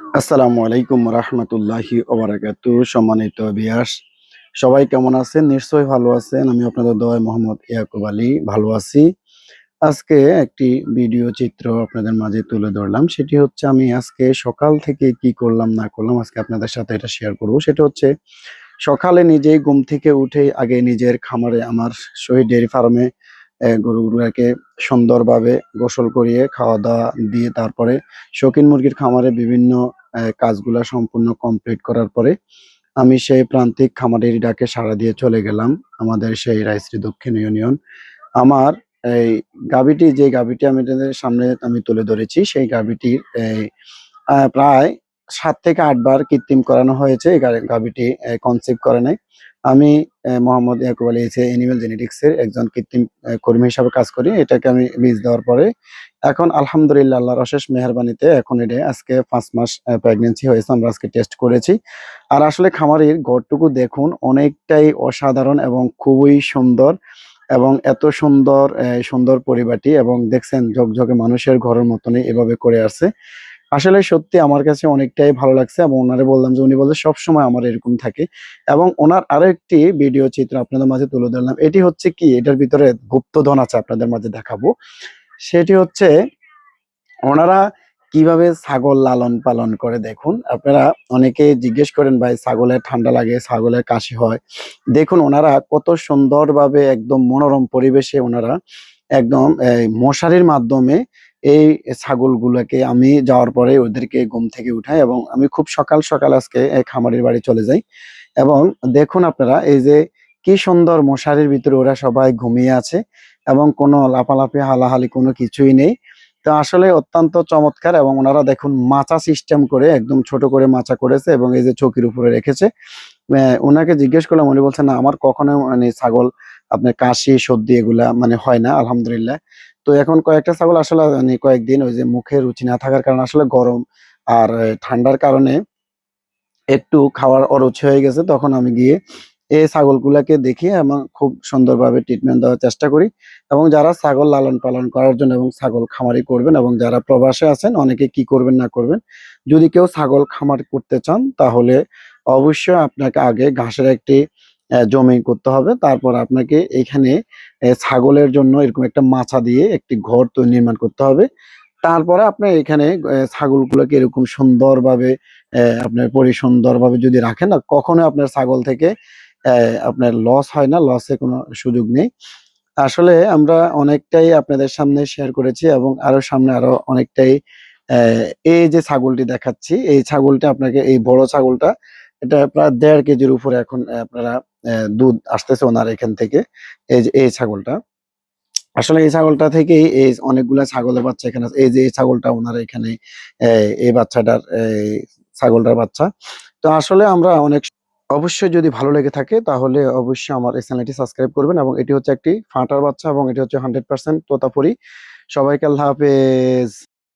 আসসালামু আলাইকুম রহমতুল্লাহি ওবরাকাত সম্মানিত বিয়াস সবাই কেমন আছেন? নিশ্চয়ই ভালো আছেন। আমি আপনাদের দয় মোহাম্মদ ইয়াকুব আলী ভালো আছি। আজকে একটি ভিডিও চিত্র আপনাদের মাঝে তুলে ধরলাম। সেটি হচ্ছে আমি আজকে সকাল থেকে কি করলাম, না করলাম, আজকে আপনাদের সাথে এটা শেয়ার করব। সেটা হচ্ছে সকালে নিজেই ঘুম থেকে উঠে আগে নিজের খামারে আমার শহীদ ডেয়ারি ফার্মে গরুগুলোকে সুন্দরভাবে গোসল করিয়ে খাওয়া দাওয়া দিয়ে তারপরে শৌখিন মুরগির খামারে বিভিন্ন কাজগুলা সম্পূর্ণ কমপ্লিট করার পরে আমি সেই প্রান্তিক খামারের ডাকে সাড়া দিয়ে চলে গেলাম আমাদের সেই রায়শ্রী দক্ষিণ ইউনিয়ন। আমার এই গাবিটি যে গাবিটি আমি সামনে আমি তুলে ধরেছি সেই আহ, প্রায় সাত থেকে আটবার কৃত্রিম করানো হয়েছে। এই গা- গাবিটি কনসেপ্ট করে নাই। আমি মোহাম্মদ ইয়াকুব আলী এনিমেল জেনেটিক্স এর একজন কৃত্রিম কর্মী হিসাবে কাজ করি। এটাকে আমি বীজ দেওয়ার পরে এখন আলহামদুলিল্লাহ আল্লাহর অশেষ মেহরবানিতে এখন এটা আজকে পাঁচ মাস প্রেগনেন্সি হয়েছে। আমরা আজকে টেস্ট করেছি। আর আসলে খামারের ঘরটুকু দেখুন, অনেকটাই অসাধারণ এবং খুবই সুন্দর এবং এত সুন্দর সুন্দর পরিবারটি এবং দেখছেন ঝকঝকে মানুষের ঘরের মতনই এভাবে করে আসছে। আসলে সত্যি আমার কাছে অনেকটাই ভালো লাগছে এবং ওনারে বললাম যে উনি বলছে, সবসময় আমার এরকম থাকে। এবং ওনার আরও একটি ভিডিও চিত্র আপনাদের মাঝে তুলে ধরলাম। এটি হচ্ছে কি? এটার ভিতরে গুপ্তধন আছে আপনাদের মাঝে দেখাবো। সেটি হচ্ছে ওনারা কীভাবে ছাগল লালন পালন করে দেখুন। আপনারা অনেকে জিজ্ঞেস করেন, ভাই, ছাগলের ঠান্ডা লাগে, ছাগলের কাশি হয়? দেখুন, ওনারা কত সুন্দরভাবে একদম মনোরম পরিবেশে ওনারা একদম মশারির মাধ্যমে এই ছাগলগুলোকে আমি যাওয়ার পরে ওদেরকে ঘুম থেকে উঠাই এবং আমি খুব সকাল সকাল আজকে খামারের বাড়ি চলে যাই। এবং দেখুন আপনারা, এই যে কি সুন্দর মশারির ভিতরে ওরা সবাই ঘুমিয়ে আছে এবং কোনো লাফালাফি, হালাহালি কোনো কিছুই নেই। তো আসলে অত্যন্ত চমৎকার এবং ওনারা দেখুন মাচা সিস্টেম করে একদম ছোট করে মাচা করেছে এবং এই যে চৌকির উপরে রেখেছে। ওনাকে জিজ্ঞেস করলাম, উনি বলছেন না, আমার কখনো মানে ছাগল আপনার কাশি, সর্দি এগুলা মানে হয় না, আলহামদুলিল্লাহ। তো এখন কয়েকটা ছাগল আসলে মানে কয়েকদিন ওই যে মুখে রুচি না থাকার কারণে আসলে গরম আর ঠান্ডার কারণে একটু খাওয়ার অরুচি হয়ে গেছে। তখন আমি গিয়ে এই ছাগলগুলাকে দেখি আমার খুব সুন্দরভাবে ট্রিটমেন্ট দেওয়ার চেষ্টা করি এবং যারা ছাগল লালন পালন করার জন্য এবং ছাগল খামারি করবেন এবং যারা প্রবাসে আছেন, অনেকে কি করবেন না করবেন, যদি কেউ ছাগল খামার করতে চান তাহলে অবশ্যই আপনাকে আগে ঘাসের একটি জমি করতে হবে। তারপর আপনাকে এখানে ছাগলের জন্য এরকম একটা মাছা দিয়ে একটি ঘর তৈরি নির্মাণ করতে হবে। তারপরে আপনার এখানে ছাগলগুলোকে এরকম সুন্দরভাবে আপনার পরিসুন্দরভাবে যদি রাখেন না কখনোই আপনার ছাগল থেকে আপনার লস হয় না লসে কোনো সুযোগ নেই। আসলে আমরা অনেকটাই আপনাদের সামনে শেয়ার করেছি এবং আরও সামনে আরও অনেকটাই এই যে ছাগলটি দেখাচ্ছি, এই ছাগলটা আপনাকে, এই বড় ছাগলটা এটা প্রায় দেড় কেজির উপরে এখন আপনারা দুধ আসতেছে ওনার এখান থেকে। এই যে, এই ছাগলটা। আসলে এই ছাগলটা থেকেই এই অনেকগুলা ছাগলের বাচ্চা এখানে এই যে, এই ছাগলটা ওনার এখানে এই বাচ্চাটার ছাগলটার বাচ্চা। তো আসলে আমরা অনেক অবশ্যই যদি ভালো লেগে থাকে, তাহলে অবশ্যই আমার এই চ্যানেলটি সাবস্ক্রাইব করবেন এবং এটি হচ্ছে একটি ফাটার বাচ্চা এবং এটি হচ্ছে হান্ড্রেড পার্সেন্ট তোতাপুরি। সবাইকে আল্লাহ হাফেজ।